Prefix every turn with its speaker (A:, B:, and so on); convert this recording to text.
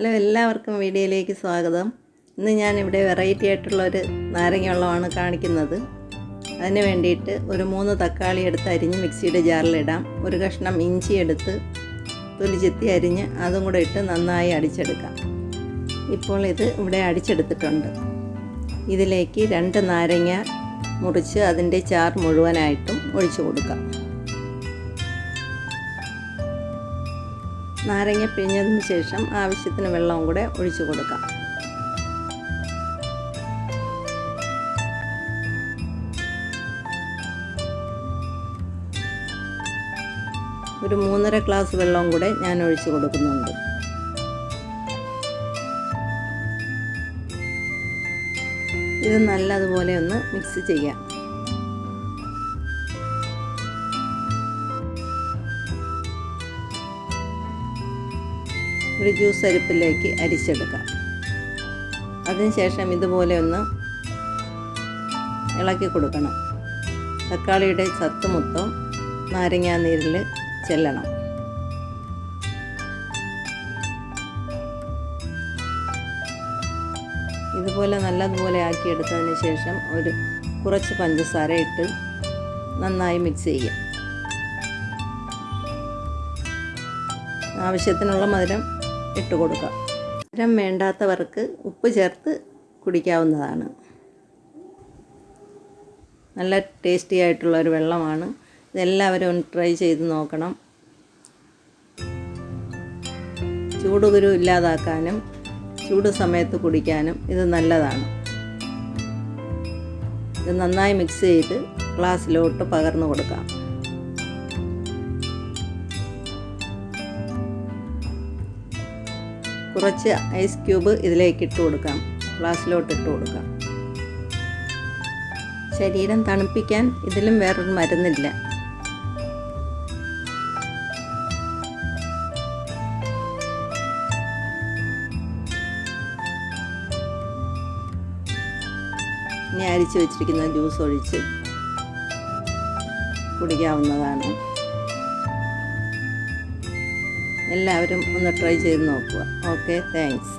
A: Hello എല്ലാവർക്കും വീഡിയോയിലേക്ക് സ്വാഗതം. ഇന്ന് ഞാനിവിടെ വെറൈറ്റി ആയിട്ടുള്ളൊരു നാരങ്ങ വെള്ളമാണ് കാണിക്കുന്നത്. അതിന് വേണ്ടിയിട്ട് ഒരു മൂന്ന് തക്കാളി എടുത്ത് അരിഞ്ഞ് മിക്സിയുടെ ജാറിലിടാം ഒരു കഷ്ണം ഇഞ്ചി എടുത്ത് തൊലി ചെത്തി അരിഞ്ഞ് അതും കൂടെ ഇട്ട് നന്നായി അടിച്ചെടുക്കാം. ഇപ്പോൾ ഇത് ഇവിടെ അടിച്ചെടുത്തിട്ടുണ്ട്. ഇതിലേക്ക് രണ്ട് നാരങ്ങ മുറിച്ച് അതിന്റെ ചാർ മുഴുവനായിട്ടും ഒഴിച്ചു കൊടുക്കാം. നാരങ്ങ പിഴിഞ്ഞതിന് ശേഷം ആവശ്യത്തിന് വെള്ളവും കൂടെ ഒഴിച്ചു കൊടുക്കാം. ഒരു മൂന്നര ഗ്ലാസ് വെള്ളവും കൂടെ ഞാൻ ഒഴിച്ചു കൊടുക്കുന്നുണ്ട്. ഇത് നല്ലതുപോലെ ഒന്ന് മിക്സ് ചെയ്യാം. ഒരു ജ്യൂസ് അരിപ്പിലേക്ക് അരിച്ചെടുക്കാം. അതിനുശേഷം ഇതുപോലെ ഒന്ന് ഇളക്കി കൊടുക്കണം. തക്കാളിയുടെ ചത്ത് മൊത്തം നാരങ്ങാ നീരിൽ ചെല്ലണം. ഇതുപോലെ നല്ലതുപോലെ ആക്കിയെടുത്തതിന് ശേഷം ഒരു കുറച്ച് പഞ്ചസാര ഇട്ട് നന്നായി മിക്സ് ചെയ്യാം ആവശ്യത്തിനുള്ള മധുരം ഇട്ട് കൊടുക്കുക. മധുരം വേണ്ടാത്തവർക്ക് ഉപ്പ് ചേർത്ത് കുടിക്കാവുന്നതാണ്. നല്ല ടേസ്റ്റി ആയിട്ടുള്ള ഒരു വെള്ളമാണ്. ഇതെല്ലാവരും ഒന്ന് ട്രൈ ചെയ്ത് നോക്കണം. ചൂടുകുരു ഇല്ലാതാക്കാനും ചൂട് സമയത്ത് കുടിക്കാനും ഇത് നല്ലതാണ്. ഇത് നന്നായി മിക്സ് ചെയ്ത് ഗ്ലാസ്സിലോട്ട് പകർന്നു കൊടുക്കാം. കുറച്ച് ഐസ് ക്യൂബ് ഇതിലേക്ക് ഇട്ട് കൊടുക്കാം. ഗ്ലാസ്സിലോട്ട് ഇട്ട് കൊടുക്കാം. ശരീരം തണുപ്പിക്കാൻ ഇതിലും വേറൊരു മരുന്നില്ല. ഇനി അരിച്ചു വെച്ചിരിക്കുന്ന ജ്യൂസ് ഒഴിച്ച് കുടിക്കാവുന്നതാണ്. എല്ലാവരും ഒന്ന് ട്രൈ ചെയ്ത് നോക്കുക. Okay thanks